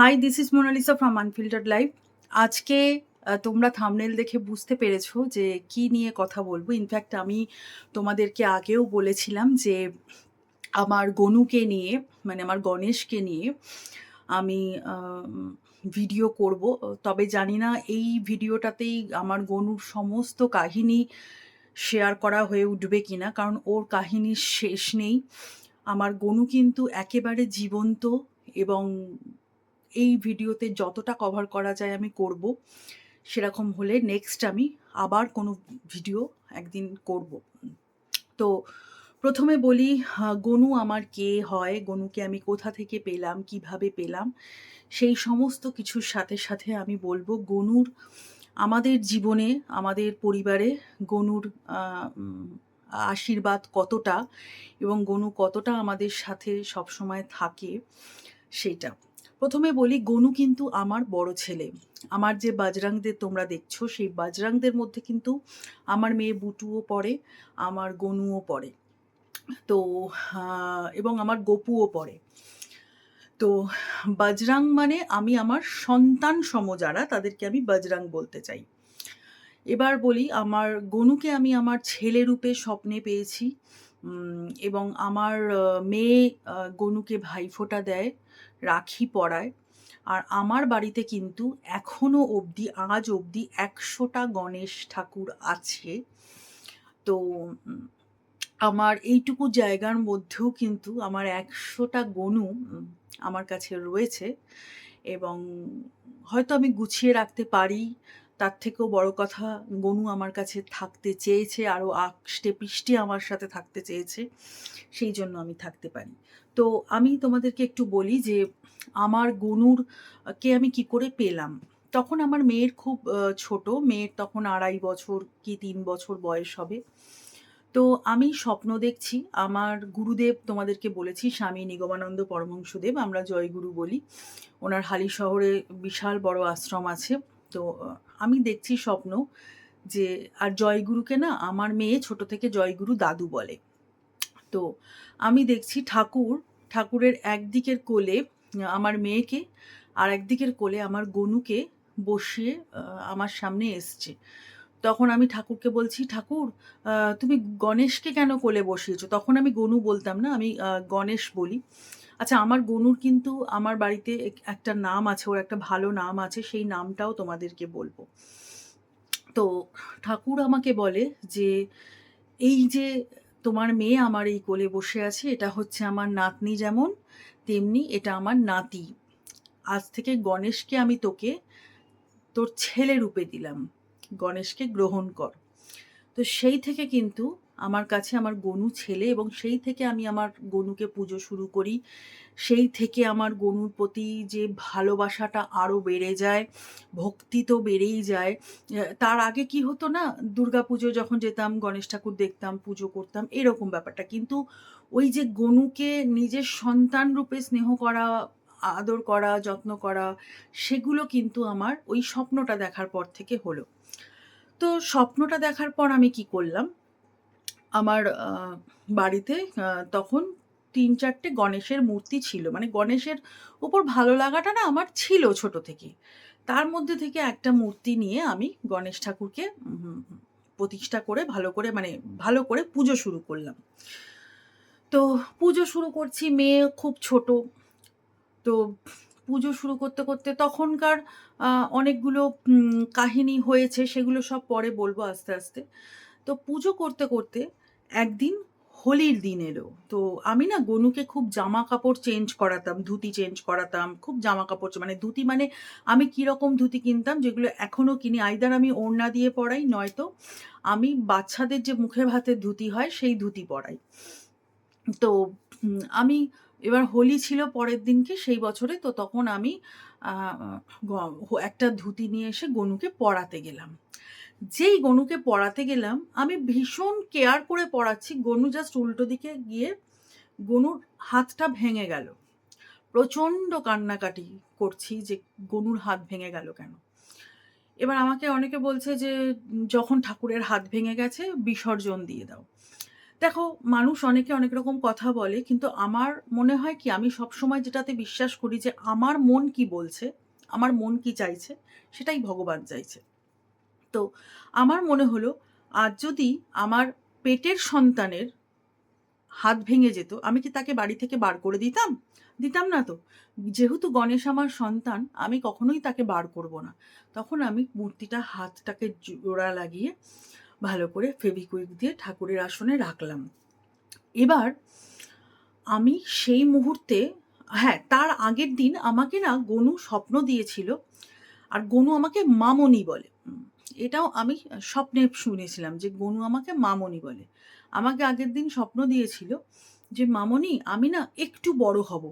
Hi this is Monalisa from unfiltered life আজকে তোমরা thumbnail দেখে বুঝতে পেরেছ যে কি নিয়ে কথা বলব। ইনফ্যাক্ট আমি তোমাদেরকে আগেও বলেছিলাম যে আমার গনুকে নিয়ে মানে আমার গণেশকে নিয়ে আমি ভিডিও করব। তবে জানি না, এই ভিডিওটাতেই আমার গনুর সমস্ত কাহিনী শেয়ার করা হয়ে উঠবে কিনা, কারণ ওর কাহিনীর শেষ নেই। আমার গনু কিন্তু একেবারে জীবন্ত এবং এই ভিডিওতে যতটা কভার করা যায় আমি করব, সেরকম হলে নেক্সট আমি আবার কোনো ভিডিও একদিন করব। তো প্রথমে বলি গনু আমার কে হয়, গনুকে আমি কোথা থেকে পেলাম, কীভাবে পেলাম, সেই সমস্ত কিছুর সাথে সাথে আমি বলব, গনুর আমাদের জীবনে, আমাদের পরিবারে গনুর আশীর্বাদ কতটা এবং গনু কতটা আমাদের সাথে সবসময় থাকে, সেটা। প্রথমে বলি, গনু কিন্তু আমার বড় ছেলে। আমার যে বাজরাংদের তোমরা দেখছ, সেই বাজরাংদের মধ্যে কিন্তু আমার মেয়ে বুটুও পড়ে, আমার গনুও পড়ে। তো এবং আমার গপুও পড়ে। তো, বাজরাং মানে আমি আমার সন্তান সম যারা, তাদেরকে আমি বাজরাং বলতে চাই। এবার বলি, আমার গনুকে আমি আমার ছেলে রূপে স্বপ্নে পেয়েছি। এবং আমার মেয়ে গনুকে ভাইফোঁটা দেয়। রাখি পরায়। আর আমার বাড়িতে কিন্তু এখনও অবধি, আজ অবধি একশোটা গণেশ ঠাকুর আছে। তো আমার এইটুকু জায়গার মধ্যেও কিন্তু আমার একশোটা গনু আমার কাছে রয়েছে। এবং হয়তো আমি গুছিয়ে রাখতে পারি, তার থেকেও বড় কথা, গনু আমার কাছে থাকতে চেয়েছে, আরও আষ্টে পৃষ্ঠে আমার সাথে থাকতে চেয়েছে, সেই জন্য আমি থাকতে পারি। তো আমি তোমাদেরকে একটু বলি যে আমার গনুর কে আমি কি করে পেলাম? তখন আমার মেয়ের খুব ছোট, মেয়ের তখন আড়াই বছর কি তিন বছর বয়স হবে। তো আমি স্বপ্ন দেখছি, আমার গুরুদেব তোমাদেরকে বলেছি, স্বামী নিগমানন্দ পরমহংসদেব, আমরা জয়গুরু বলি। ওনার হালি শহরে বিশাল বড় আশ্রম আছে। তো আমি দেখছি স্বপ্ন যে, আর জয়গুরুকে না আমার মেয়ে ছোট থেকে জয়গুরু দাদু বলে। তো আমি দেখছি ঠাকুর ঠাকুরের একদিকের কোলে আমার মেয়েকে আর একদিকের কোলে আমার গনুকে বসিয়ে আমার সামনে এসছে। তখন আমি ঠাকুরকে বলছি, ঠাকুর তুমি গণেশকে কেন কোলে বসিয়েছো? তখন আমি গনু বলতাম না, আমি গণেশ বলি। আচ্ছা আমার গনুর কিন্তু আমার বাড়িতে এক- একটা নাম আছে, ওর একটা ভালো নাম আছে, সেই নামটাও তোমাদেরকে বলব। তো ঠাকুর আমাকে বলে যে, এই যে তোমার মেয়ে আমার এই কোলে বসে আছে, এটা হচ্ছে আমার নাতনি যেমন, তেমনি এটা আমার নাতি। আজ থেকে গণেশকে আমি তোকে, তোর ছেলে রূপে দিলাম। গণেশকে গ্রহণ কর। তো সেই থেকে কিন্তু আমার কাছে আমার গনু ছেলে এবং সেই থেকে আমি আমার গনুকে পুজো শুরু করি। সেই থেকে আমার গনুর প্রতি যে ভালোবাসাটা আরও বেড়ে যায়, ভক্তি তো বেড়েই যায়। তার আগে কি হতো না দুর্গা পুজো যখন যেতাম, গণেশ ঠাকুর দেখতাম, পুজো করতাম, এরকম ব্যাপারটা। কিন্তু ওই যে গনুকে নিজের সন্তান রূপে স্নেহ করা, আদর করা, যত্ন করা, সেগুলো কিন্তু আমার ওই স্বপ্নটা দেখার পর থেকে হলো। তো স্বপ্নটা দেখার পর আমি কি করলাম আমার বাড়িতে তখন তিন চারটে গণেশের মূর্তি ছিল। মানে গণেশের উপর ভালো লাগাটা না আমার ছিল ছোট থেকে। তার মধ্যে থেকে একটা মূর্তি নিয়ে আমি গণেশ ঠাকুরকে প্রতিষ্ঠা করে ভালো করে মানে ভালো করে পুজো শুরু করলাম। তো পুজো শুরু করছি, মেয়ে খুব ছোট। তো পুজো শুরু করতে করতে তখনকার অনেকগুলো কাহিনী হয়েছে, সেগুলো সব পরে বলব আস্তে আস্তে। তো পুজো করতে করতে একদিন হোলির দিন এলো। তো আমি না গনুকে খুব জামা কাপড় চেঞ্জ করাতাম, ধুতি চেঞ্জ করাতাম, খুব জামা কাপড় মানে ধুতি মানে আমি কীরকম ধুতি কিনতাম যেগুলো এখনও কিনি। আইদার আমি ওড়না দিয়ে পরাই, নয়তো আমি বাচ্চাদের যে মুখে ভাতের ধুতি হয় সেই ধুতি পরাই। তো আমি এবার হোলি ছিল পরের দিনকে, সেই বছরে তো তখন আমি একটা ধুতি নিয়ে এসে গনুকে পরাতে গেলাম। যেই গনুকে পড়াতে গেলাম, আমি ভীষণ কেয়ার করে পড়াচ্ছি। গনু জাস্ট উল্টো দিকে গিয়ে গনুর হাতটা ভেঙে গেল। প্রচণ্ড কান্নাকাটি করছি যে গনুর হাত ভেঙে গেল কেন? এবার আমাকে অনেকে বলছে যে, যখন ঠাকুরের হাত ভেঙে গেছে, বিসর্জন দিয়ে দাও। দেখো, মানুষ অনেকে অনেক রকম কথা বলে, কিন্তু আমার মনে হয় কি, আমি সবসময় যেটাতে বিশ্বাস করি যে, আমার মন কি বলছে, আমার মন কি চাইছে, সেটাই ভগবান চাইছে। তো আমার মনে হলো, আজ যদি আমার পেটের সন্তানের হাত ভেঙে যেত, আমি কি তাকে বাড়ি থেকে বার করে দিতাম? দিতাম না তো। যেহেতু গণেশ আমার সন্তান, আমি কখনোই তাকে বার করব না। তখন আমি মূর্তিটা হাতটাকে জোড়া লাগিয়ে ভালো করে ফেভিকুইক দিয়ে ঠাকুরের আসনে রাখলাম। এবার আমি সেই মুহূর্তে হ্যাঁ তার আগের দিন আমাকে না গনু স্বপ্ন দিয়েছিল, আর গনু আমাকে মামনি বলে। এটাও আমি স্বপ্নে শুনেছিলাম যে গনু আমাকে মামনি বলে। আমাকে আগের দিন স্বপ্ন দিয়েছিল যে, মামনি, আমি না একটু বড় হব।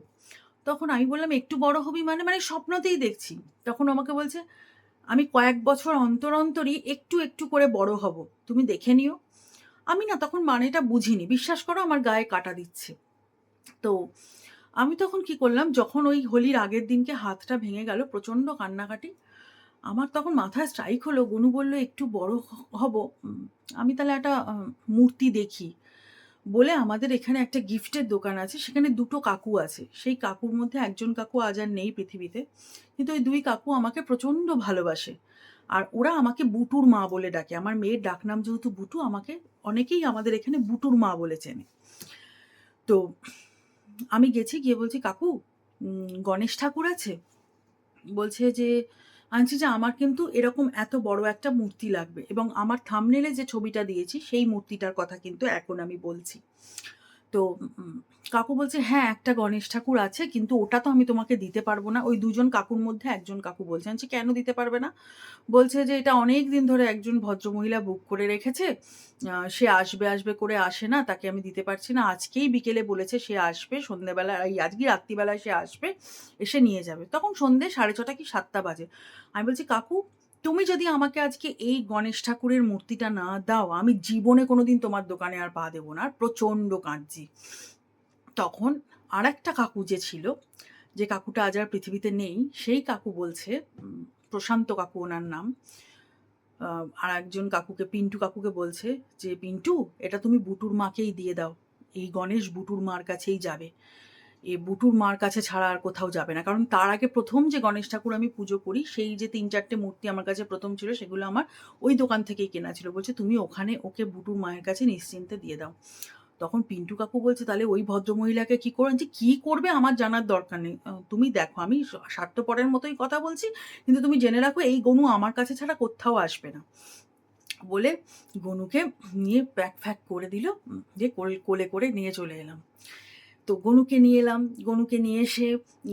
তখন আমি বললাম, একটু বড় হবি মানে মানে স্বপ্নতেই দেখছি। তখন আমাকে বলছে, আমি কয়েক বছর অন্তর অন্তরই একটু একটু করে বড় হব, তুমি দেখে নিও। আমি না তখন মানেটা বুঝিনি, বিশ্বাস করো আমার গায়ে কাটা দিচ্ছে। তো আমি তখন কি করলাম, যখন ওই হোলির আগের দিনকে হাতটা ভেঙে গেল, প্রচণ্ড কান্নাকাটি আমার তখন মাথায় স্ট্রাইক হলো, গনু বলল, একটু বড় হব। আমি তাহলে একটা মূর্তি দেখি। বলে আমাদের এখানে একটা গিফটের দোকান আছে, সেখানে দুটো কাকু আছে। সেই কাকুর মধ্যে একজন কাকু আজ আর নেই পৃথিবীতে, কিন্তু ওই দুই কাকু আমাকে প্রচণ্ড ভালোবাসে। আর ওরা আমাকে বুটুর মা বলে ডাকে। আমার মেয়ের ডাকনাম যেহেতু বুটু, আমাকে অনেকেই আমাদের এখানে বুটুর মা বলে চেনে। তো আমি গেছি, গিয়ে বলছি, কাকু গণেশ ঠাকুর আছে? বলছে যে আনছি যে আমার কিন্তু এরকম এত বড় একটা মূর্তি লাগবে এবং আমার থামনেলে যে ছবিটা দিয়েছি, সেই মূর্তিটার কথা কিন্তু এখন আমি বলছি। তো কাকু বলছে হ্যাঁ একটা গণেশ ঠাকুর আছে, কিন্তু ওটা তো আমি তোমাকে দিতে পারব না। ওই দুজন কাকুর মধ্যে একজন কাকু বলছে আনছি কেন দিতে পারবে না? বলছে যে, এটা অনেক দিন ধরে একজন ভদ্রমহিলা বুক করে রেখেছে সে আসবে আসবে করে আসে না, তাকে আমি দিতে পারছি না। আজকেই বিকেলে বলেছে সে আসবে সন্ধ্যেবেলা এই আজকে রাত্রিবেলায় সে আসবে, এসে নিয়ে যাবে। তখন সন্ধ্যে সাড়ে ছটা কি সাতটা বাজে। আমি বলছি, কাকু তুমি যদি আমাকে আজকে এই গণেশ ঠাকুরের মূর্তিটা না দাও, আমি জীবনে কোনোদিন তোমার দোকানে আর পা দেবো না, আর প্রচণ্ড কাঁদছি। তখন আর একটা কাকু যে ছিল, যে কাকুটা আজ আর পৃথিবীতে নেই, সেই কাকু বলছে প্রশান্ত কাকু ওনার নাম আর একজন কাকুকে, পিন্টু কাকুকে বলছে যে, পিন্টু, এটা তুমি বুটুর মাকেই দিয়ে দাও। এই গণেশ বুটুর মার কাছেই যাবে। এ বুটুর মার কাছে ছাড়া আর কোথাও যাবে না। কারণ তার আগে প্রথম যে গণেশ ঠাকুর আমি পুজো করি, সেই যে তিন চারটে মূর্তি আমার কাছে প্রথম ছিল, সেগুলো আমার ওই দোকান থেকেই কেনা ছিল। বলছে, তুমি ওখানে ওকে বুটুর মায়ের কাছে নিশ্চিন্তে দিয়ে দাও। তখন পিন্টু কাকু বলছে, তাহলে ওই ভদ্রমহিলাকে কি করেন যে কি করবে আমার জানার দরকার নেই। তুমি দেখো, আমি স্বার্থপরের মতোই কথা বলছি, কিন্তু তুমি জেনে রাখো, এই গনু আমার কাছে ছাড়া কোথাও আসবে না। বলে গনুকে নিয়ে প্যাক ফ্যাক করে দিল কোলে কোলে করে নিয়ে চলে এলাম। তো গনুকে নিয়ে এলাম। গনুকে নিয়ে এসে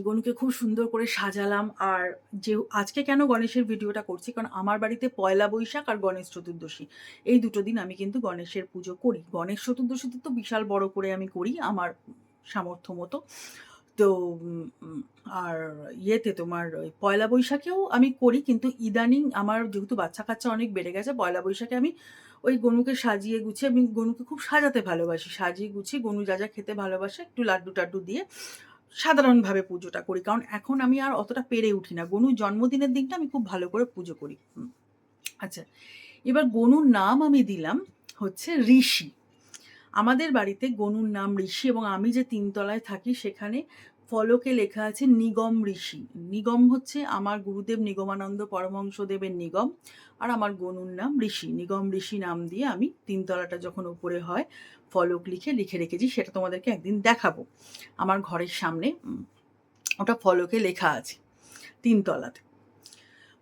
গনুকে খুব সুন্দর করে সাজালাম। আর যে আজকে কেন গণেশের ভিডিওটা করছি? কারণ আমার বাড়িতে পয়লা বৈশাখ আর গণেশ চতুর্দশী। এই দুটো দিন আমি কিন্তু গণেশের পুজো করি। গণেশ চতুর্দশীতে তো বিশাল বড় করে আমি করি আমার সামর্থ্য মতো। তো আর ইয়েতে তোমার ওই পয়লা বৈশাখেও আমি করি। কিন্তু ইদানিং আমার যেহেতু বাচ্চা কাচ্চা অনেক বেড়ে গেছে, পয়লা বৈশাখে আমি ওই গনুকে সাজিয়ে গুছিয়ে, আমি গনুকে খুব সাজাতে ভালোবাসি। সাজিয়ে গুছিয়ে গনু যা যা খেতে ভালোবাসে, একটু লাড্ডু টাড্ডু দিয়ে সাধারণভাবে পুজোটা করি। কারণ এখন আমি আর অতটা পেরে উঠি না। গনুর জন্মদিনের দিনটা আমি খুব ভালো করে পুজো করি। আচ্ছা এবার গনুর নাম আমি দিলাম হচ্ছে ঋষি। আমাদের বাড়িতে গনুর নাম ঋষি এবং আমি যে তিনতলায় থাকি, সেখানে ফলকে লেখা আছে নিগম ঋষি। নিগম হচ্ছে আমার গুরুদেব নিগমানন্দ পরমহংসদেবের নিগম আর আমার গনুর নাম ঋষি। নিগম ঋষি নাম দিয়ে আমি তিনতলাটা যখন উপরে হয়, ফলক লিখে লিখে রেখেছি, সেটা তোমাদেরকে একদিন দেখাবো। আমার ঘরের সামনে ওটা ফলকে লেখা আছে তিনতলাতে।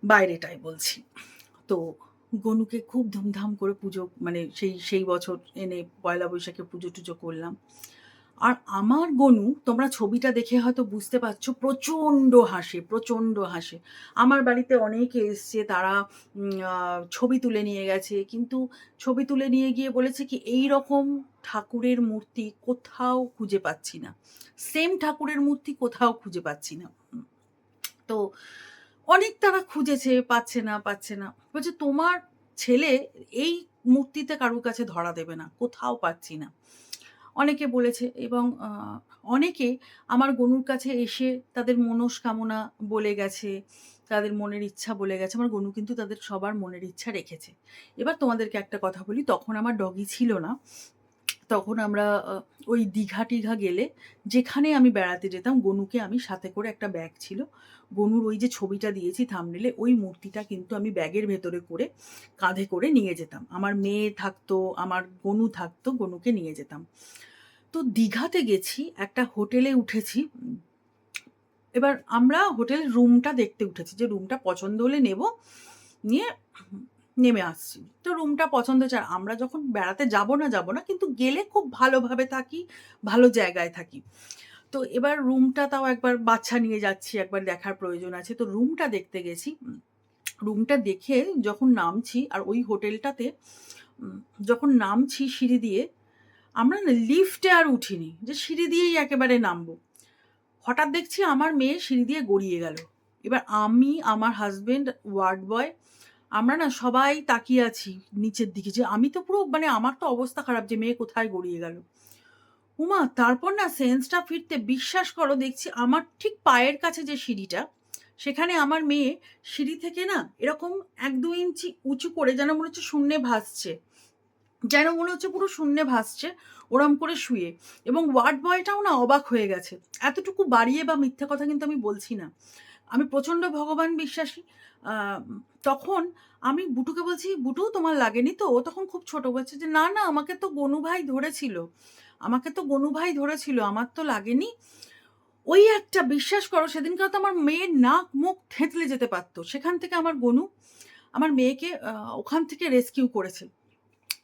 বাইরেটাই বলছি। তো গনুকে খুব ধুমধাম করে পুজো মানে সেই সেই বছর এনে পয়লা বৈশাখে পুজো টুজো করলাম। আর আমার গনু, তোমরা ছবিটা দেখে হয়তো বুঝতে পারছ, প্রচণ্ড হাসে প্রচণ্ড হাসে। আমার বাড়িতে অনেকে এসছে, তারা ছবি তুলে নিয়ে গেছে। কিন্তু ছবি তুলে নিয়ে গিয়ে বলেছে কি, এই রকম ঠাকুরের মূর্তি কোথাও খুঁজে পাচ্ছি না। সেম ঠাকুরের মূর্তি কোথাও খুঁজে পাচ্ছি না। তো অনেক তারা খুঁজেছে, পাচ্ছে না পাচ্ছে না। বলছে, তোমার ছেলে এই মূর্তিতে কারুর কাছে ধরা দেবে না, কোথাও পাচ্ছি না। অনেকে বলেছে এবং অনেকে আমার গনুর কাছে এসে তাদের মনস্কামনা বলে গেছে, তাদের মনের ইচ্ছা বলে গেছে, আমার গনু কিন্তু তাদের সবার মনের ইচ্ছা রেখেছে এবার তোমাদেরকে একটা কথা বলি, তখন আমার ডগি ছিল না, তখন আমরা ওই দীঘা-টিঘা গেলে যেখানে আমি বেড়াতে যেতাম গনুকে আমি সাথে করে একটা ব্যাগ ছিল। গনুর ওই যে ছবিটা দিয়েছি থাম্বনেইলে ওই মূর্তিটা কিন্তু আমি ব্যাগের ভেতরে করে কাঁধে করে নিয়ে যেতাম। আমার মেয়ে থাকতো, আমার গনু থাকতো, গনুকে নিয়ে যেতাম। তো দীঘাতে গেছি, একটা হোটেলে উঠেছি। এবার আমরা হোটেল রুমটা দেখতে উঠেছি যে রুমটা পছন্দ হলে নেব। নিয়ে নেমে আসছি। তো রুমটা পছন্দ আর আমরা যখন বেড়াতে যাব না, যাব না কিন্তু গেলে খুব ভালোভাবে থাকি, ভালো জায়গায় থাকি। তো এবার রুমটা তাও একবার বাচ্চা নিয়ে যাচ্ছি, একবার দেখার প্রয়োজন আছে। তো রুমটা দেখতে গেছি। রুমটা দেখে যখন নামছি আর ওই হোটেলটাতে যখন নামছি সিঁড়ি দিয়ে, আমরা না লিফটে আর উঠিনি। যে সিঁড়ি দিয়েই একেবারে নামবো। হঠাৎ দেখছি আমার মেয়ে সিঁড়ি দিয়ে গড়িয়ে গেল। এবার আমি, আমার হাসব্যান্ড, ওয়ার্ড বয় আমরা না সবাই তাকিয়ে আছি নিচের দিকে যে আমি তো পুরো মানে আমার তো অবস্থা খারাপ যে মেয়ে কোথায় গড়িয়ে গেল। ওমা! তারপর না সেন্সটা ফিরতে বিশ্বাস করো দেখছি আমার ঠিক পায়ের কাছে যে সিঁড়িটা, সেখানে আমার মেয়ে সিঁড়ি থেকে না এরকম ১-২ ইঞ্চি উঁচু করে যেন মনে হচ্ছে শূন্যে ভাসছে। যেন মনে হচ্ছে পুরো শূন্যে ভাসছে ওরম করে শুয়ে। এবং ওয়ার্ড বয়টাও না অবাক হয়ে গেছে। এতটুকু বাড়িয়ে বা মিথ্যা কথা কিন্তু আমি বলছি না। আমি প্রচণ্ড ভগবান বিশ্বাসী। তখন আমি বুটুকে বলছি, "বুটু তোমার লাগেনি তো?" ও তখন খুব ছোট বলছে যে, "না, না আমাকে তো গনু ভাই ধরেছিল। আমাকে তো গনু ভাই ধরেছিল। আমার তো লাগেনি।" ওই একটা বিশ্বাস করো সেদিনকে তো আমার মেয়ের নাক, মুখ থেঁতলে যেতে পারতো সেখান থেকে আমার গনু আমার মেয়েকে ওখান থেকে রেস্কিউ করেছে।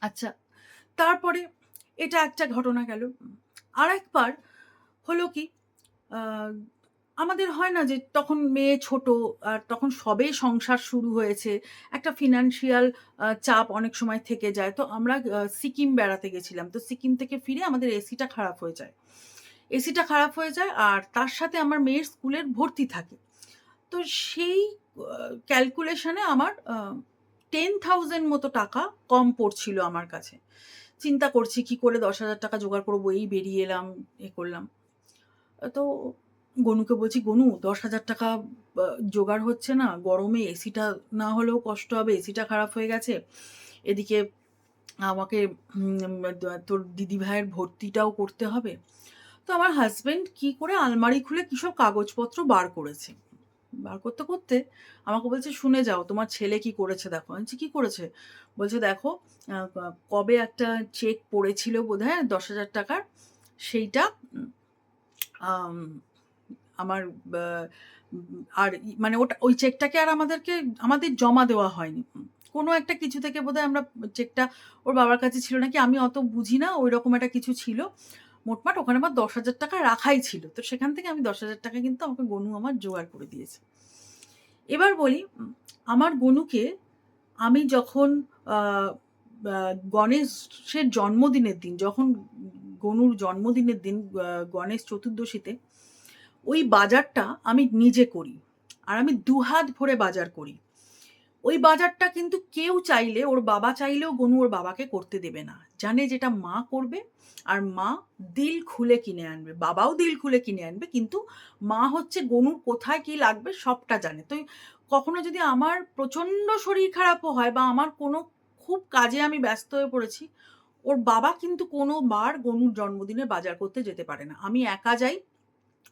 আচ্ছা, তারপরে এটা একটা ঘটনা গেল। আর একবার হলো কি আমাদের হয় না যে তখন মেয়ে ছোট আর তখন সবে সংসার শুরু হয়েছে। একটা ফিনান্সিয়াল চাপ অনেক সময় থেকে যায়। তো আমরা সিকিম বেড়াতে গেছিলাম। তো সিকিম থেকে ফিরে আমাদের এসিটা খারাপ হয়ে যায়। এসিটা খারাপ হয়ে যায় আর তার সাথে আমার মেয়ের স্কুলের ভর্তি থাকে। তো সেই ক্যালকুলেশনে আমার টেন থাউজেন্ড মতো টাকা কম পড়ছিল আমার কাছে। চিন্তা করছি কি করে ৳১০,০০০ জোগাড় করব এই বেরিয়ে এলাম, এ করলাম। তো গনুকে বলছি, "গনু দশ হাজার টাকা জোগাড় হচ্ছে না। গরমে এসিটা না হলেও কষ্ট হবে। এসিটা খারাপ হয়ে গেছে। এদিকে আমাকে তোর দিদিভাইয়ের ভর্তিটাও করতে হবে।" তো আমার হাজব্যান্ড কি করে আলমারি খুলে কিসব কাগজপত্র বার করেছে। বার করতে, করতে আমাকে বলছে, "শুনে যাও তোমার ছেলে কি করেছে দেখো।" আমি "কি করেছে?" বলছে, "দেখো কবে একটা চেক পড়েছিল বোধহয় ৳১০,০০০ র সেইটা উম আম আমার আর মানে ওটা ওই চেকটাকে আর আমাদেরকে আমাদের জমা দেওয়া হয়নি। কোনো একটা কিছু থেকে বোধহয় আমরা চেকটা ওর বাবার কাছে ছিল নাকি আমি অত বুঝি না। ঐরকম একটা কিছু ছিল। মোটমাট ওখানে আমার ৳১০,০০০ রাখাই ছিল। তো সেখান থেকে আমি ৳১০,০০০ কিন্তু আমাকে গনু আমার জোগাড় করে দিয়েছে। এবার বলি আমার গনুকে আমি যখন গণেশের জন্মদিনের দিন যখন গনুর জন্মদিনের দিন গণেশ চতুর্দশীতে ওই বাজারটা আমি নিজে করি। আর আমি দুহাত ভরে বাজার করি। ওই বাজারটা কিন্তু কেউ চাইলে ওর বাবা চাইলেও গনু ওর বাবাকে করতে দেবে না। জানে যেটা মা করবে আর মা দিল খুলে কিনে আনবে। বাবাও দিল খুলে কিনে আনবে। কিন্তু মা হচ্ছে গনুর কোথায় কি লাগবে সবটা জানে। তো কখনো যদি আমার প্রচণ্ড শরীর খারাপও হয় বা আমার কোনো খুব কাজে আমি ব্যস্ত হয়ে পড়েছি, ওর বাবা কিন্তু কোনো বার গনুর জন্মদিনে বাজার করতে যেতে পারে না। আমি একা যাই।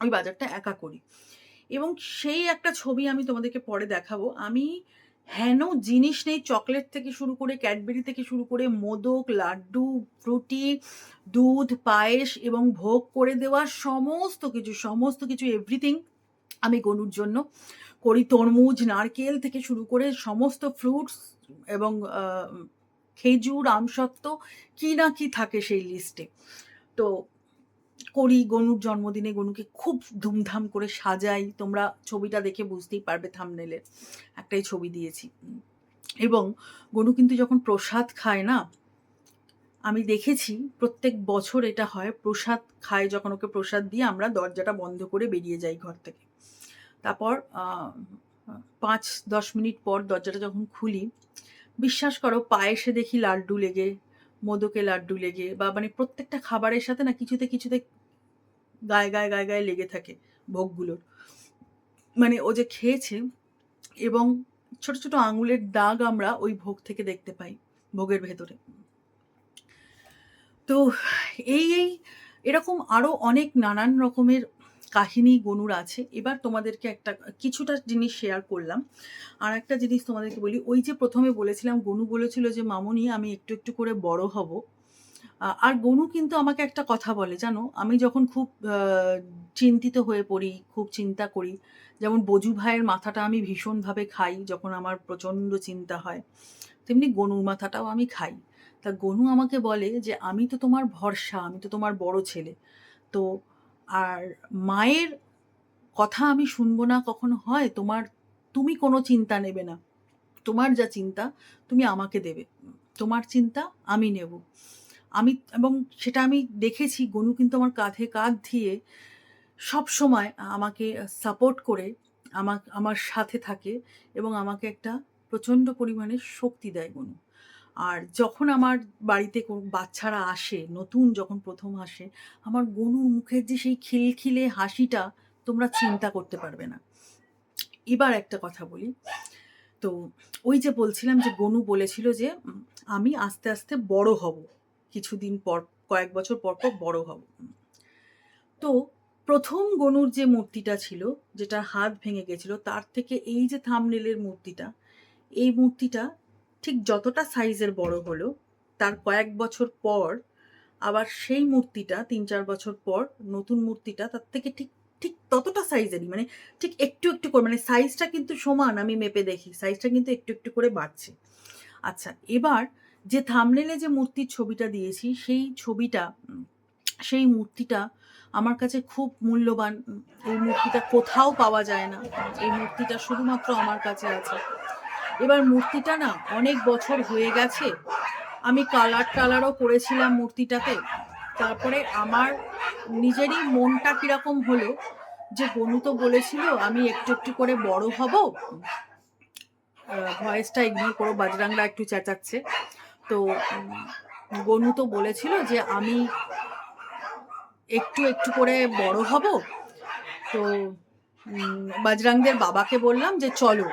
ওই বাজারটা একা করি। এবং সেই একটা ছবি আমি তোমাদেরকে পরে দেখাবো। আমি হেন জিনিস নেই চকলেট থেকে শুরু করে ক্যাডবেরি থেকে শুরু করে মোদক, লাড্ডু, ফ্রুটি, দুধ, পায়েস এবং ভোগ করে দেওয়া সমস্ত কিছু, সমস্ত কিছু এভরিথিং আমি গনুর জন্য করি। তরমুজ, নারকেল থেকে শুরু করে সমস্ত ফ্রুটস এবং খেজুর, আমসত্ত্ব কি না কি থাকে সেই লিস্টে। তো করি গনুর জন্মদিনে গনুকে খুব ধুমধাম করে সাজাই। তোমরা ছবিটা দেখে বুঝতেই পারবে থামনেলের একটাই ছবি দিয়েছি। এবং গনু কিন্তু যখন প্রসাদ খায় না, আমি দেখেছি প্রত্যেক বছর এটা হয়। প্রসাদ খায় যখন ওকে প্রসাদ দিয়ে আমরা দরজাটা বন্ধ করে বেরিয়ে যাই ঘর থেকে। তারপর পাঁচ ৫-১০ মিনিট পর দরজাটা যখন খুলি, বিশ্বাস করো পায়েসে দেখি লাড্ডু লেগে, মোদকে লাড্ডু লেগে বা মানে প্রত্যেকটা খাবারের সাথে না কিছুতে, কিছুতে গায়ে, গায়ে, গায়ে, গায়ে লেগে থাকে ভোগগুলোর। মানে ও যে খেয়েছে এবং ছোট, ছোট আঙুলের দাগ আমরা ওই ভোগ থেকে দেখতে পাই, ভোগের ভেতরে। তো এই, এই এরকম আরও অনেক নানান রকমের কাহিনী গনুর আছে। এবার তোমাদেরকে একটা কিছুটা জিনিস শেয়ার করলাম। আর একটা জিনিস তোমাদেরকে বলি, ওই যে প্রথমে বলেছিলাম গনু বলেছিল যে, "মামুনি আমি একটু, একটু করে বড় হব।" আর গনু কিন্তু আমাকে একটা কথা বলে জানো? আমি যখন খুব চিন্তিত হয়ে পড়ি, খুব চিন্তা করি, যেমন বজু ভাইয়ের মাথাটা আমি ভীষণভাবে খাই যখন আমার প্রচণ্ড চিন্তা হয়। তেমনি গনুর মাথাটাও আমি খাই। তা গনু আমাকে বলে যে, "আমি তো তোমার ভরসা, আমি তো তোমার বড় ছেলে। তো আর মায়ের কথা আমি শুনব না কখনো, হয়? তোমার, তুমি কোনো চিন্তা নেবে না। তোমার যা চিন্তা, তুমি আমাকে দেবে। তোমার চিন্তা আমি নেব।" আমি, এবং সেটা আমি দেখেছি, গনু কিন্তু আমার কাঁধে কাঁধ দিয়ে সবসময় আমাকে সাপোর্ট করে আমা আমার সাথে থাকে এবং আমাকে একটা প্রচণ্ড পরিমাণে শক্তি দেয় গনু। আর যখন আমার বাড়িতে বাচ্চারা আসে, নতুন যখন প্রথম আসে, আমার গনুর মুখের যে সেই খিলখিলে হাসিটা তোমরা চিন্তা করতে পারবে না। এবার একটা কথা বলি। তো ওই যে বলছিলাম যে গনু বলেছিল যে, "আমি আস্তে, আস্তে বড় হব। কিছুদিন পর কয়েক বছর পর, পর বড় হব।" তো প্রথম গনুর যে মূর্তিটা ছিল, যেটার হাত ভেঙে গেছিল, তার থেকে এই যে থামনেলের মূর্তিটা, এই মূর্তিটা ঠিক যতটা সাইজের বড় হলো, তার কয়েক বছর পর আবার সেই মূর্তিটা ৩-৪ বছর পর নতুন মূর্তিটা তার থেকে ঠিক, ঠিক ততটা সাইজেরই মানে ঠিক একটু, একটু করে মানে সাইজটা কিন্তু সমান আমি মেপে দেখি। সাইজটা কিন্তু একটু, একটু করে বাড়ছে। আচ্ছা এবার যে থাম্বনেইলে যে মূর্তির ছবিটা দিয়েছি, সেই ছবিটা সেই মূর্তিটা আমার কাছে খুব মূল্যবান। এই মূর্তিটা কোথাও পাওয়া যায় না। এই মূর্তিটা শুধুমাত্র আমার কাছে আছে। এবার মূর্তিটা না অনেক বছর হয়ে গেছে। আমি কালার-টালারও করেছিলাম মূর্তিটাতে। তারপরে আমার নিজেরই মনটা কীরকম হলো যে গনু তো বলেছিল আমি একটু, একটু করে বড় হব। ভয়েসটা ইগনোর করো বাজরাংরা একটু চেঁচাচ্ছে। তো গনু তো বলেছিল যে আমি একটু, একটু করে বড় হব। তো বাজরাংদের বাবাকে বললাম যে, "চলো।"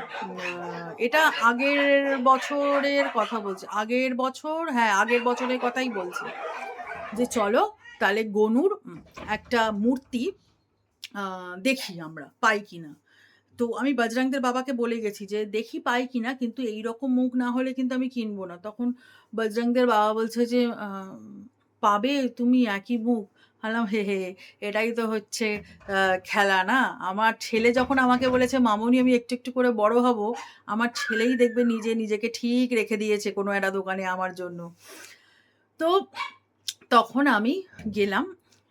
এটা আগের বছরের কথা বলছি। আগের বছর হ্যাঁ, আগের বছরের কথাই বলছি। যে, "চলো তাহলে গনুর একটা মূর্তি দেখি আমরা পাই কিনা।" তো আমি বাজরাংদের বাবাকে বলে গেছি যে, "দেখি পাই কিনা কিন্তু এই রকম মুখ না হলে কিন্তু আমি কিনবো না।" তখন বাজরাংদের বাবা বলছে যে, "পাবে তুমি একই মুখ?" বললাম, "হে, হে, এটাই তো হচ্ছে খেলা না? আমার ছেলে যখন আমাকে বলেছে, 'মামুনি আমি একটু, একটু করে বড় হব,' আমার ছেলেই দেখবে নিজে নিজেকে ঠিক রেখে দিয়েছে কোনো একটা দোকানে আমার জন্য।" তো তখন আমি গেলাম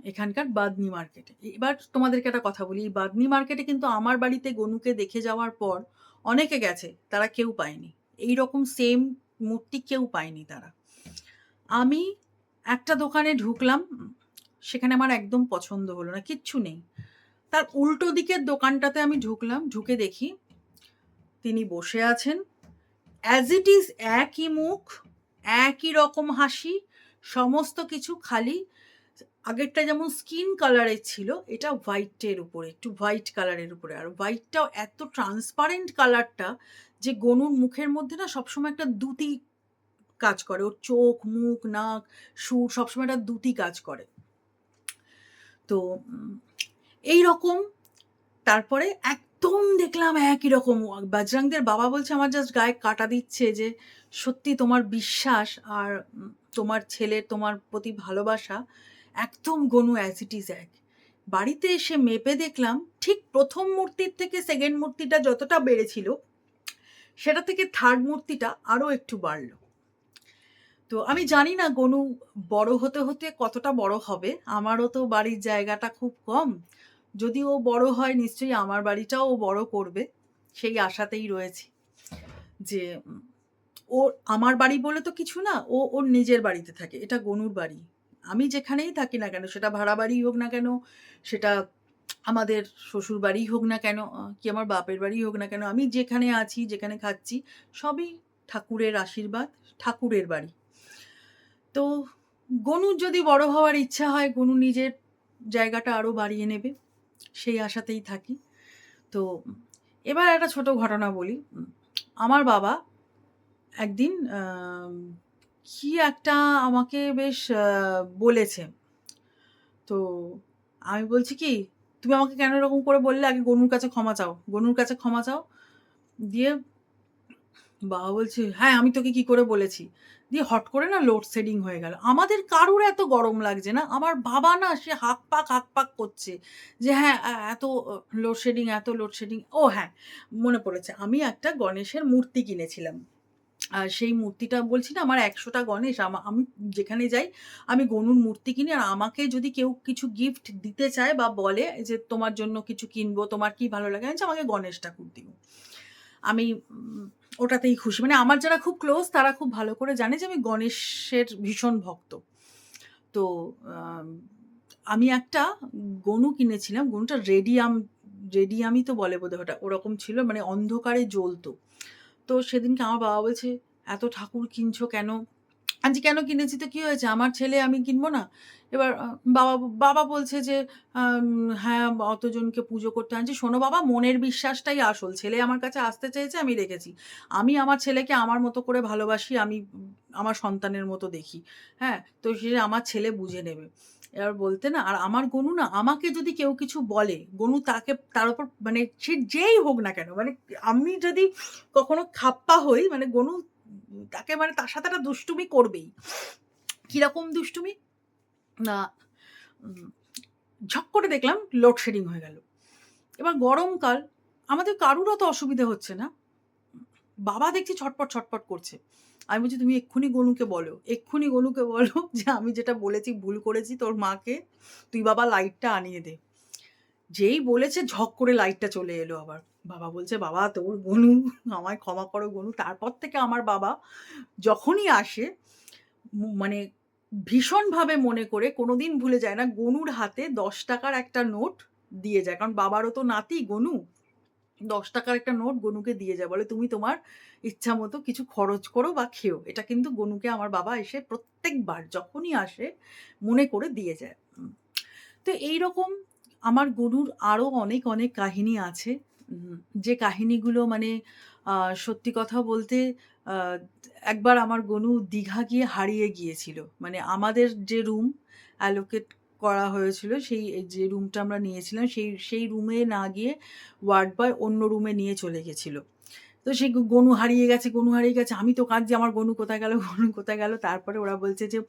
এখানকার বাদনি মার্কেটে। এবার তোমাদেরকে একটা কথা বলি, এই বাদনি মার্কেটে কিন্তু আমার বাড়িতে গনুকে দেখে যাওয়ার পর অনেকে গেছে, তারা কেউ পায়নি। এই রকম সেম মূর্তি কেউ পায়নি তারা। আমি একটা দোকানে ঢুকলাম, সেখানে আমার একদম পছন্দ হলো না, কিচ্ছু নেই। তার উল্টো দিকের দোকানটাতে আমি ঢুকলাম, ঢুকে দেখি তিনি বসে আছেন। অ্যাজ ইট ইজ একই মুখ, একই রকম হাসি, সমস্ত কিছু খালি আগেরটা যেমন স্কিন কালারের ছিল, এটা হোয়াইটের উপরে, একটু হোয়াইট কালারের উপরে। আর হোয়াইটটাও এত ট্রান্সপারেন্ট কালারটা যে গনুর মুখের মধ্যে না সবসময় একটা দ্যুতি কাজ করে। ওর চোখ, মুখ, নাক, সুর সবসময় একটা দ্যুতি কাজ করে। তো এই রকম তারপরে একদম দেখলাম একই রকম। বাজরাংদের বাবা বলছে আমার জাস্ট গায়ে কাটা দিচ্ছে যে, "সত্যি তোমার বিশ্বাস আর তোমার ছেলের তোমার প্রতি ভালোবাসা একদম গনু অ্যাজ ইট ইজ এক।" বাড়িতে এসে মেপে দেখলাম ঠিক প্রথম মূর্তির থেকে সেকেন্ড মূর্তিটা যতটা বেড়েছিল, সেটা থেকে থার্ড মূর্তিটা আরও একটু বাড়ল। তো আমি জানি না গনু বড় হতে, হতে কতটা বড় হবে। আমারও তো বাড়ির জায়গাটা খুব কম। যদি ও বড় হয় নিশ্চয়ই আমার বাড়িটাও ও বড় করবে। সেই আশাতেই রয়েছি। যে ও আমার বাড়ি বলে তো কিছু না, ও ওর নিজের বাড়িতে থাকে। এটা গনুর বাড়ি। আমি যেখানেই থাকি না কেন, সেটা ভাড়া বাড়িই হোক না কেন, সেটা আমাদের শ্বশুরবাড়িই হোক না কেন, কি আমার বাপের বাড়িই হোক না কেন, আমি যেখানে আছি, যেখানে খাচ্ছি, সবই ঠাকুরের আশীর্বাদ, ঠাকুরের বাড়ি। তো গনুর যদি বড় হওয়ার ইচ্ছা হয়, গনু নিজের জায়গাটা আরও বাড়িয়ে নেবে। সেই আশাতেই থাকি। তো এবার একটা ছোট ঘটনা বলি। আমার বাবা একদিন কি একটা আমাকে বেশ বলেছে। তো আমি বলছি কি, "তুমি আমাকে কেন এরকম করে বললে? আগে গনুর কাছে ক্ষমা চাও। গনুর কাছে ক্ষমা চাও।" দিয়ে বাবা বলছে, "হ্যাঁ, আমি তোকে কি করে বলেছি?" দিয়ে হট করে না লোডশেডিং হয়ে গেল। আমাদের কারুর এত গরম লাগছে না। আমার বাবা না সে হাঁকপাক, হাঁকপাক করছে যে হ্যাঁ, এত লোডশেডিং, এত লোডশেডিং। ও হ্যাঁ, মনে পড়েছে। আমি একটা গণেশের মূর্তি কিনেছিলাম। আর সেই মূর্তিটা বলছি না আমার একশোটা গণেশ আমা যেখানে যাই আমি গনুর মূর্তি কিনি আর আমাকে যদি কেউ কিছু গিফট দিতে চায় বা বলে যে, "তোমার জন্য কিছু কিনবো, তোমার কি ভালো লাগে?" "আমাকে গণেশ ঠাকুর দিও।" আমি ওটাতেই খুশি। মানে আমার যারা খুব ক্লোজ তারা খুব ভালো করে জানে যে আমি গণেশের ভীষণ ভক্ত। তো আমি একটা গনু কিনেছিলাম। গনুটা রেডিয়াম, রেডিয়ামই তো বলে বোধহয় ওটা। ওরকম ছিল মানে অন্ধকারে জ্বলতো তো সেদিনকে আমার বাবা বলছে, "এত ঠাকুর কিনছো কেন?" বলছি, "কেন কিনেছি তো কি হয়েছে? আমার ছেলে আমি কিনবো না?" এবার বাবা বাবা বলছে যে, "হ্যাঁ, অতজনকে পুজো করতে" আনছি "শোনো বাবা মনের বিশ্বাসটাই আসল। ছেলে আমার কাছে আসতে চেয়েছে আমি রেখেছি। আমি আমার ছেলেকে আমার মতো করে ভালোবাসি। আমি আমার সন্তানের মতো দেখি। হ্যাঁ? তো সে আমার ছেলে বুঝে নেবে।" এবার বলতে না আর আমার গনু না আমাকে যদি কেউ কিছু বলে, গনু তাকে তার উপর মানে সে যেই হোক না কেন, মানে আমি যদি কখনো খাপ্পা হই মানে গনু তাকে মানে তার সাথে একটা দুষ্টুমি করবেই। কীরকম দুষ্টুমি? না ঝক করে দেখলাম লোডশেডিং হয়ে গেল। এবার গরমকাল আমাদের কারুর অত অসুবিধা হচ্ছে না। বাবা দেখছি ছটপট, ছটপট করছে। আমি বলছি, "তুমি এক্ষুনি গনুকে বলো। এক্ষুনি গনুকে বলো যে আমি যেটা বলেছি ভুল করেছি তোর মাকে। তুই বাবা লাইটটা আনিয়ে দে।" যেই বলেছে ঝক করে লাইটটা চলে এলো আবার। বাবা বলছে, "বাবা তোর গনু, আমায় ক্ষমা করো গনু।" তারপর থেকে আমার বাবা যখনই আসে মানে ভীষণভাবে মনে করে কোনোদিন ভুলে যায় না গনুর হাতে দশ টাকার একটা নোট দিয়ে যায়। কারণ বাবারও তো নাতি গনু। দশ টাকার একটা নোট গনুকে দিয়ে যায়। বলে, "তুমি তোমার ইচ্ছা মতো কিছু খরচ করো বা খেও।" এটা কিন্তু গনুকে আমার বাবা এসে প্রত্যেকবার যখনই আসে মনে করে দিয়ে যায়। তো এইরকম আমার গরুর আরও অনেক, অনেক কাহিনী আছে। যে কাহিনীগুলো মানে সত্যি কথা বলতে একবার আমার গনু দীঘা গিয়ে হারিয়ে গিয়েছিল। মানে আমাদের যে রুম অ্যালোকেট করা হয়েছিল সেই যে রুমটা আমরা নিয়েছিলাম সেই সেই রুমে না গিয়ে ওয়ার্ড বয় অন্য রুমে নিয়ে চলে গেছিল। তো সেই গনু হারিয়ে গেছে, গনু হারিয়ে গেছে। আমি তো কাঁদছি আমার গনু কোথায় গেল, গনু কোথায় গেল? তারপরে ওরা বলছে যে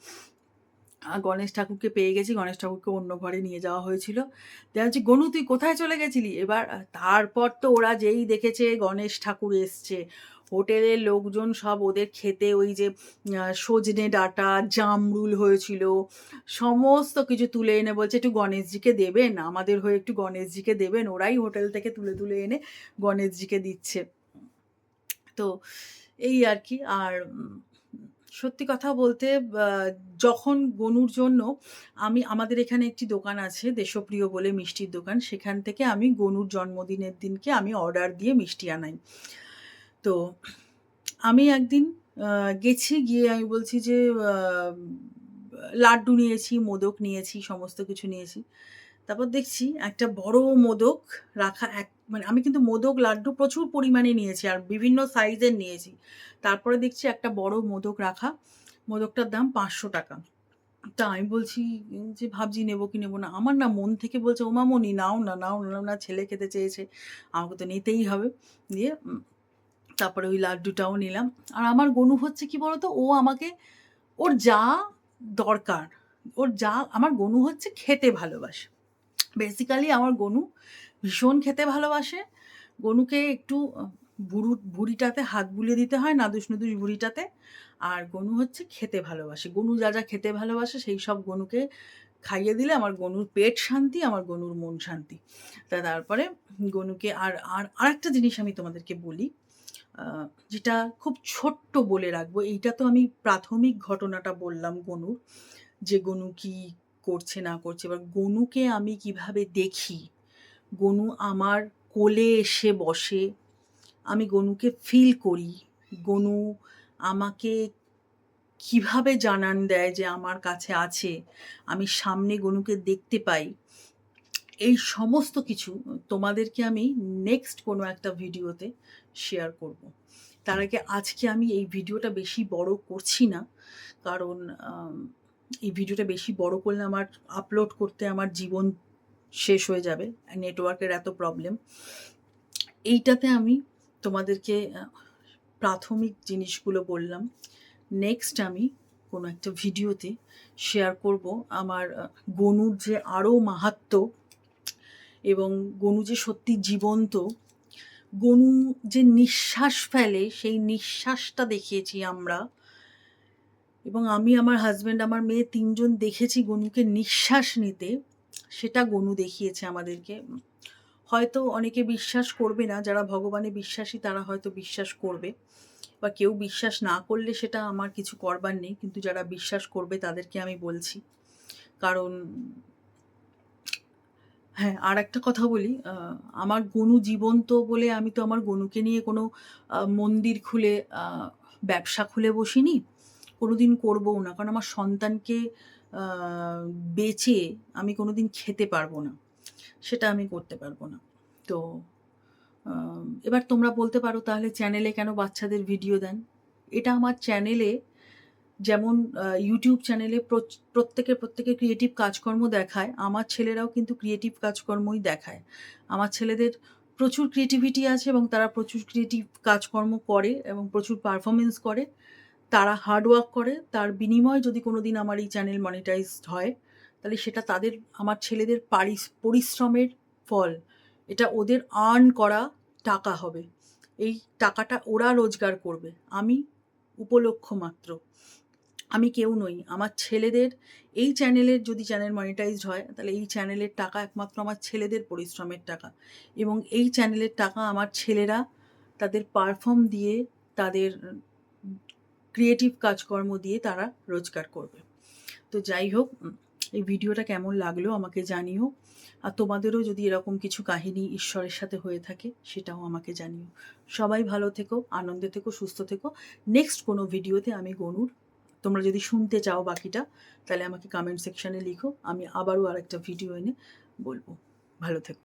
গণেশ ঠাকুরকে পেয়ে গেছি। গণেশ ঠাকুরকে অন্য ঘরে নিয়ে যাওয়া হয়েছিল। আমি বলছি, "গনু তুই কোথায় চলে গেছিলি?" এবার তারপর তো ওরা যেই দেখেছে গণেশ ঠাকুর এসছে, হোটেলের লোকজন সব ওদের খেতে ওই যে সজনে ডাঁটা, জামরুল হয়েছিল, সমস্ত কিছু তুলে এনে বলছে, "একটু গণেশজিকে দেবেন? আমাদের হয়ে একটু গণেশজিকে দেবেন?" ওরাই হোটেল থেকে তুলে, তুলে এনে গণেশজিকে দিচ্ছে। তো এই আর কি আর সত্যি কথা বলতে যখন গনুর জন্য আমি আমাদের এখানে একটি দোকান আছে দেশপ্রিয় বলে মিষ্টির দোকান। সেখান থেকে আমি গনুর জন্মদিনের দিনকে আমি অর্ডার দিয়ে মিষ্টি আনাই। তো আমি একদিন গেছি গিয়ে আমি বলছি যে লাড্ডু নিয়েছি, মোদক নিয়েছি, সমস্ত কিছু নিয়েছি। তারপর দেখছি একটা বড় মোদক রাখা এক মানে আমি কিন্তু মোদক, লাড্ডু প্রচুর পরিমাণে নিয়েছি আর বিভিন্ন সাইজের নিয়েছি। তারপরে দেখছি একটা বড় মোদক রাখা। মোদকটার দাম ৳৫০০ তা আমি বলছি যে ভাবছি নেব কি নেব না। আমার না মন থেকে বলছে, "ও মামনি নাও না, নাও না, না, ছেলে খেতে চেয়েছে। আমাকে তো নিতেই হবে।" দিয়ে তারপরে ওই লাড্ডুটাও নিলাম। আর আমার গনু হচ্ছে কি বলতো? ও আমাকে ওর যা দরকার, ওর যা আমার গনু হচ্ছে খেতে ভালোবাসে। বেসিক্যালি আমার গনু ভীষণ খেতে ভালোবাসে। গনুকে একটু ভুরু ভুঁড়িটাতে হাত বুলিয়ে দিতে হয় নাদুস-নুদুস ভুঁড়িটাতে। আর গনু হচ্ছে খেতে ভালোবাসে। গনু যা, যা খেতে ভালোবাসে সেই সব গনুকে খাইয়ে দিলে আমার গনুর পেট শান্তি, আমার গনুর মন শান্তি। তা তারপরে গনুকে আর আর আরেকটা জিনিস আমি তোমাদেরকে বলি। যেটা খুব ছোট্ট বলে রাখব। এইটা তো আমি প্রাথমিক ঘটনাটা বললাম গনুর। যে গনু কি করছে না করছে। এবার গনুকে আমি কীভাবে দেখি, গনু আমার কোলে এসে বসে, আমি গনুকে ফিল করি, গনু আমাকে কীভাবে জানান দেয় যে আমার কাছে আছে, আমি সামনে গনুকে দেখতে পাই। এই সমস্ত কিছু তোমাদেরকে আমি নেক্সট কোনো একটা ভিডিওতে শেয়ার করব। তার আগে আজকে আমি এই ভিডিওটা বেশি বড় করছি না কারণ এই ভিডিওটা বেশি বড় করলে আমার আপলোড করতে আমার জীবন শেষ হয়ে যাবে নেটওয়ার্কের এত প্রবলেম এইটাতে আমি তোমাদেরকে প্রাথমিক জিনিসগুলো বললাম। নেক্সট আমি কোনো একটা ভিডিওতে শেয়ার করব আমার গনুর যে আরও মাহাত্ম্য এবং গনু যে সত্যি জীবন্ত, গনু যে নিঃশ্বাস ফেলে সেই নিঃশ্বাসটা দেখিয়েছি আমরা। এবং আমি আমার হাজব্যান্ড আমার মেয়ে তিনজন দেখেছি গনুকে নিঃশ্বাস নিতে। সেটা গনু দেখিয়েছে আমাদেরকে। হয়তো অনেকে বিশ্বাস করবে না, যারা ভগবানে বিশ্বাসী তারা হয়তো বিশ্বাস করবে। বা কেউ বিশ্বাস না করলে সেটা আমার কিছু করবার নেই, কিন্তু যারা বিশ্বাস করবে তাদেরকে আমি বলছি। কারণ হ্যাঁ আর একটা কথা বলি আমার গনু জীবন্ত বলে আমি তো আমার গনুকে নিয়ে কোনো মন্দির খুলে ব্যবসা খুলে বসিনি। কোনোদিন করবও না, কারণ আমার সন্তানকে বেচে আমি কোনোদিন খেতে পারব না, সেটা আমি করতে পারব না। তো এবার তোমরা বলতে পারো তাহলে চ্যানেলে কেন বাচ্চাদের ভিডিও দেন? এটা আমার চ্যানেলে যেমন ইউটিউব চ্যানেলে প্রত্যেকে প্রত্যেকে ক্রিয়েটিভ কাজকর্ম দেখায়, আমার ছেলেরাও কিন্তু ক্রিয়েটিভ কাজকর্মই দেখায়। আমার ছেলেদের প্রচুর ক্রিয়েটিভিটি আছে এবং তারা প্রচুর ক্রিয়েটিভ কাজকর্ম করে এবং প্রচুর পারফরমেন্স করে। তারা হার্ডওয়ার্ক করে, তার বিনিময়ে যদি কোনো দিন আমার এই চ্যানেল মনিটাইজড হয়, তাহলে সেটা তাদের, আমার ছেলেদের পরিশ্রমের ফল। এটা ওদের আর্ন করা টাকা হবে। এই টাকাটা ওরা রোজগার করবে। আমি উপলক্ষ মাত্র। আমি কেউ নই। আমার ছেলেদের, এই চ্যানেলের যদি চ্যানেল মনিটাইজড হয়, তাহলে এই চ্যানেলের টাকা একমাত্র আমার ছেলেদের পরিশ্রমের টাকা। এবং এই চ্যানেলের টাকা আমার ছেলেরা তাদের পারফর্ম দিয়ে তাদের ক্রিয়েটিভ কাজকর্ম দিয়ে তারা রোজগার করবে। তো যাই হোক এই ভিডিওটা কেমন লাগল আমাকে জানিও। আর তোমাদেরও যদি এরকম কিছু কাহিনী ঈশ্বরের সাথে হয়ে থাকে, সেটাও আমাকে জানিও। সবাই ভালো থেকো, আনন্দে থেকো, সুস্থ থেকো। নেক্সট কোনো ভিডিওতে আমি গনুর। তোমরা যদি শুনতে চাও বাকিটা, তাহলে আমাকে কমেন্ট সেকশনে লিখো। আমি আবারও আরেকটা ভিডিও এনে বলব। ভালো থেকো।